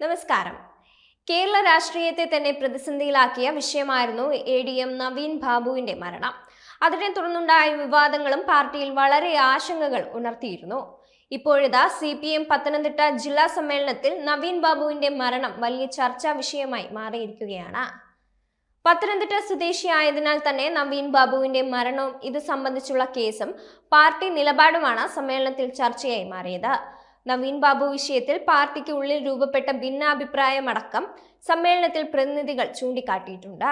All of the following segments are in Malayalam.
നമസ്കാരം. കേരള രാഷ്ട്രീയത്തെ തന്നെ പ്രതിസന്ധിയിലാക്കിയ വിഷയമായിരുന്നു എ ഡി എം നവീൻ ബാബുവിന്റെ മരണം. അതിനെ തുടർന്നുണ്ടായ വിവാദങ്ങളും പാർട്ടിയിൽ വളരെ ആശങ്കകൾ ഉണർത്തിയിരുന്നു. ഇപ്പോഴിതാ സി പി എം പത്തനംതിട്ട ജില്ലാ സമ്മേളനത്തിൽ നവീൻ ബാബുവിന്റെ മരണം വലിയ ചർച്ചാ വിഷയമായി മാറിയിരിക്കുകയാണ്. പത്തനംതിട്ട സ്വദേശിയായതിനാൽ തന്നെ നവീൻ ബാബുവിന്റെ മരണവും ഇത് സംബന്ധിച്ചുള്ള കേസും പാർട്ടി നിലപാടുമാണ് സമ്മേളനത്തിൽ ചർച്ചയായി മാറിയത്. നവീൻ ബാബു വിഷയത്തിൽ പാർട്ടിക്ക് ഉള്ളിൽ രൂപപ്പെട്ട ഭിന്നാഭിപ്രായമടക്കം സമ്മേളനത്തിൽ പ്രതിനിധികൾ ചൂണ്ടിക്കാട്ടിയിട്ടുണ്ട്.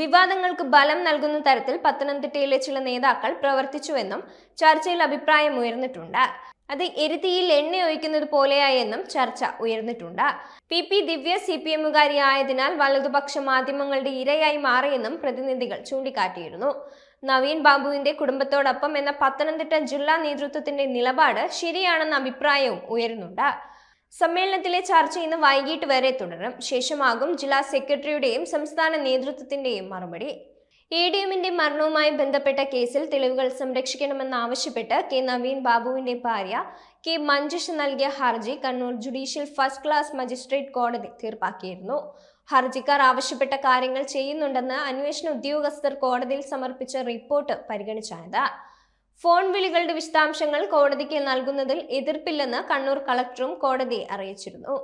വിവാദങ്ങൾക്ക് ബലം നൽകുന്ന തരത്തിൽ പത്തനംതിട്ടയിലെ ചില നേതാക്കൾ പ്രവർത്തിച്ചുവെന്നും ചർച്ചയിൽ അഭിപ്രായം ഉയർന്നിട്ടുണ്ട്. അത് എരുതിയിൽ എണ്ണ ഒഴിക്കുന്നത് പോലെയായെന്നും ചർച്ച ഉയർന്നിട്ടുണ്ട്. P P Divya C P എമ്മുകാരിയായതിനാൽ വലതുപക്ഷ മാധ്യമങ്ങളുടെ ഇരയായി മാറിയെന്നും പ്രതിനിധികൾ ചൂണ്ടിക്കാട്ടിയിരുന്നു. നവീൻ ബാബുവിന്റെ കുടുംബത്തോടൊപ്പം എന്ന പത്തനംതിട്ട ജില്ലാ നേതൃത്വത്തിന്റെ നിലപാട് ശരിയാണെന്ന അഭിപ്രായവും ഉയരുന്നുണ്ട്. സമ്മേളനത്തിലെ ചർച്ച ഇന്ന് വൈകിട്ട് വരെ തുടരും. ശേഷമാകും ജില്ലാ സെക്രട്ടറിയുടെയും സംസ്ഥാന നേതൃത്വത്തിന്റെയും മറുപടി. എ ഡി എമ്മിന്റെ മരണവുമായി ബന്ധപ്പെട്ട കേസിൽ തെളിവുകൾ സംരക്ഷിക്കണമെന്നാവശ്യപ്പെട്ട് കെ നവീൻ ബാബുവിന്റെ ഭാര്യ കെ മഞ്ജുഷ നൽകിയ ഹർജി Kannur judicial first class magistrate കോടതി തീർപ്പാക്കിയിരുന്നു. ഹർജിക്കാർ ആവശ്യപ്പെട്ട കാര്യങ്ങൾ ചെയ്യുന്നുണ്ടെന്ന് അന്വേഷണ ഉദ്യോഗസ്ഥർ കോടതിയിൽ സമർപ്പിച്ച റിപ്പോർട്ട് പരിഗണിച്ചാണിത്. ഫോൺ വിളികളുടെ വിശദാംശങ്ങൾ കോടതിക്ക് നൽകുന്നതിൽ എതിർപ്പില്ലെന്ന് കണ്ണൂർ കളക്ടറും കോടതിയെ അറിയിച്ചിരുന്നു.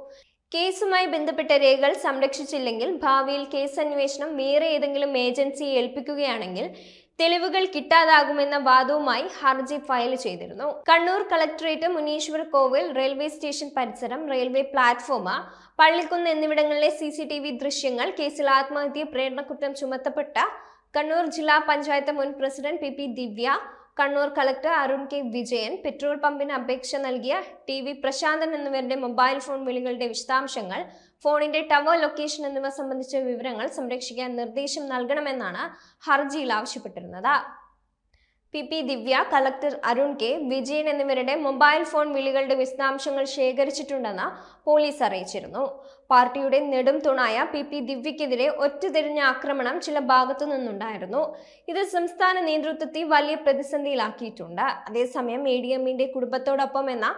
കേസുമായി ബന്ധപ്പെട്ട രേഖകൾ സംരക്ഷിച്ചില്ലെങ്കിൽ ഭാവിയിൽ കേസ് അന്വേഷണം വേറെ ഏതെങ്കിലും ഏജൻസിയെ ഏൽപ്പിക്കുകയാണെങ്കിൽ തെളിവുകൾ കിട്ടാതാകുമെന്ന വാദവുമായി ഹർജി ഫയൽ ചെയ്തിരുന്നു. കണ്ണൂർ കളക്ടറേറ്റ് മുനീശ്വർ കോവിൽ റെയിൽവേ സ്റ്റേഷൻ പരിസരം റെയിൽവേ പ്ലാറ്റ്ഫോം പള്ളിക്കുന്ന് എന്നിവിടങ്ങളിലെ സി സി ടി വി ദൃശ്യങ്ങൾ കേസിൽ ആത്മഹത്യ പ്രേരണക്കുറ്റം ചുമത്തപ്പെട്ട കണ്ണൂർ ജില്ലാ പഞ്ചായത്ത് മുൻ president P P Divya Kannur collector Arun K Vijayan petrol പമ്പിന് അപേക്ഷ നൽകിയ ടി വി പ്രശാന്തൻ എന്നിവരുടെ മൊബൈൽ ഫോൺ വിളികളുടെ വിശദാംശങ്ങൾ ഫോണിന്റെ ടവർ ലൊക്കേഷൻ എന്നിവ സംബന്ധിച്ച വിവരങ്ങൾ സംരക്ഷിക്കാൻ നിർദ്ദേശം നൽകണമെന്നാണ് ഹർജിയിൽ ആവശ്യപ്പെട്ടിരുന്നത്. P P Divya collector Arun K Vijayan എന്നിവരുടെ മൊബൈൽ ഫോൺ വിളികളുടെ വിശദാംശങ്ങൾ ശേഖരിച്ചിട്ടുണ്ടെന്ന് പോലീസ് അറിയിച്ചിരുന്നു. പാർട്ടിയുടെ നെടും തുണായ പി പി ദിവ്യക്കെതിരെ ഒറ്റതിരിഞ്ഞ ആക്രമണം ചില ഭാഗത്തു നിന്നുണ്ടായിരുന്നു. ഇത് സംസ്ഥാന നേതൃത്വത്തെ വലിയ പ്രതിസന്ധിയിലാക്കിയിട്ടുണ്ട്. അതേസമയം എ ഡി എമ്മിന്റെ കുടുംബത്തോടൊപ്പം എന്ന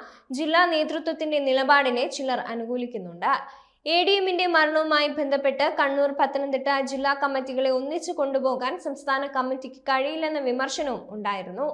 ജില്ലാ നേതൃത്വത്തിന്റെ നിലപാടിനെ ചിലർ അനുകൂലിക്കുന്നുണ്ട്. എ ഡി എമ്മിന്റെ മരണവുമായി ബന്ധപ്പെട്ട് കണ്ണൂർ പത്തനംതിട്ട ജില്ലാ കമ്മിറ്റികളെ ഒന്നിച്ചു കൊണ്ടുപോകാൻ സംസ്ഥാന കമ്മിറ്റിക്ക് കഴിയില്ലെന്ന വിമർശനവും ഉണ്ടായിരുന്നു.